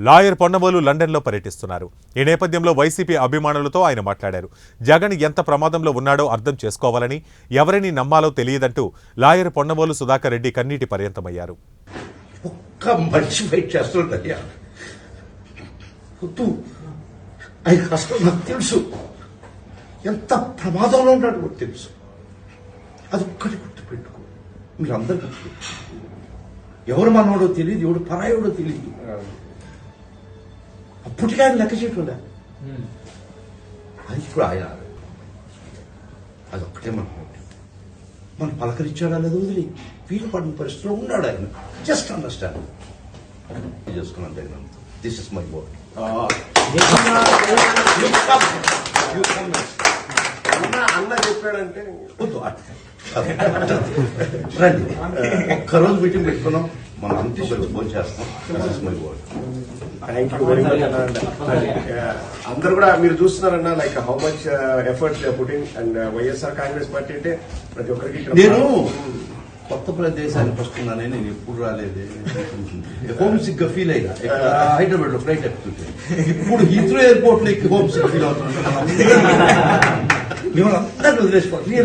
Lawyer Ponnabolu లండన్లో పర్యటిస్తున్నారు. ఈ నేపథ్యంలో వైసీపీ అభిమానులతో ఆయన మాట్లాడారు. జగన్ ఎంత ప్రమాదంలో ఉన్నాడో అర్థం చేసుకోవాలని ఎవరిని నమ్మాలో తెలియదంటూ లాయర్ పొన్నబోలు సుధాకర్ రెడ్డి కన్నీటి పర్యంతమయ్యారు. ఒక్క మనిషి ఫైట్ చేస్తుంటయ్యా ఆయన కష్టం నాకు తెలుసు. ఎంత ప్రమాదంలో ఉన్నాడు కూడా తెలుసు. అది ఒక్కటి గుర్తుపెట్టుకో. మీరు అందరు గుర్తుపెట్టుకో. ఎవరు మనవాడో తెలియదు ఎవడు పరాయోడో తెలియదు. అప్పటికే ఆయన లెక్క చేయటంలే అది ఇప్పుడు ఆయన అదొక్కటే మన మనం పలకరించాడా లేదో వదిలి? వీలు పడిన పరిస్థితిలో ఉన్నాడు ఆయన. జస్ట్ అండర్స్టాండ్ చేసుకున్నాను దగ్గర దిస్ ఇస్ మై అన్న వద్దు రండి. ఒక్కరోజు మీటింగ్ పెట్టుకున్నాం. మనం అంతా కలిసి ఫోన్ చేస్తాం. థ్యాంక్ యూ వెరీ మచ్ అందరు కూడా మీరు చూస్తున్నారన్న like how much efforts putting and YSR Congress Party అంటే ప్రతి ఒక్కరికి నేను కొత్త ప్రదేశానికి వస్తున్నానని నేను ఎప్పుడు రాలేదు. హోమ్ సిక్గా ఫీల్ అయినా. ఇక్కడ హైదరాబాద్లో ఫ్లైట్ ఎక్కుతుంటే. ఇప్పుడు హీత్రో ఎయిర్పోర్ట్లో హోమ్ సిక్ ఫీల్ అవుతున్నాను. Meu, olha, olha o por dia.